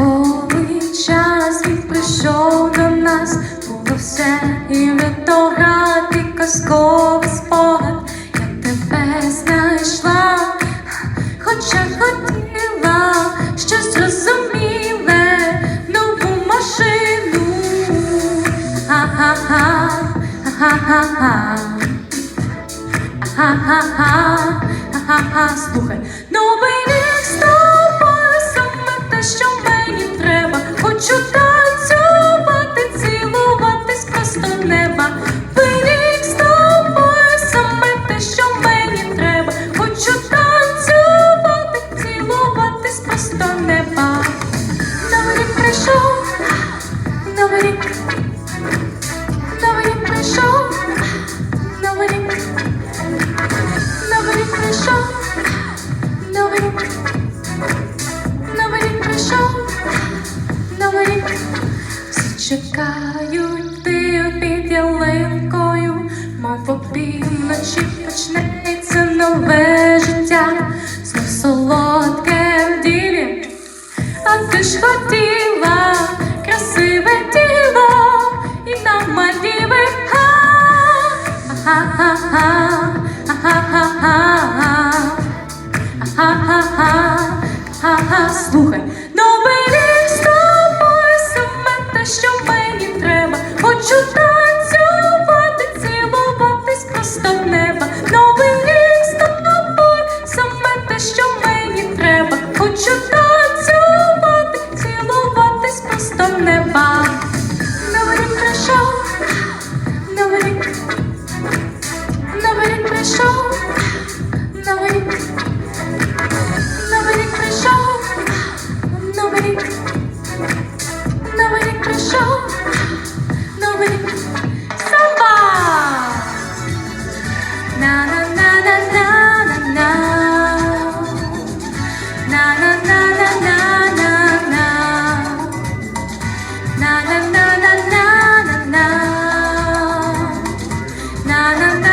коли час він прийшов до нас, було все і відоград, і казковий спогад, я тебе знайшла, хоча хотіла щось зрозуміле, нову машину. Ха-ха-ха, ха-ха-ха, ха-ха-ха, ха-ха-ха, слухай, новий. Всі чекають ти під ялинкою, мов опівночі почнеться нове життя, знов солодке в ділі, а ти ж хотіла красиве тіло і на Мальдіви. Ха-ха-ха, ха-ха-ха, ха-ха-ха, ха-ха. Слухай, новий рік 啦啦啦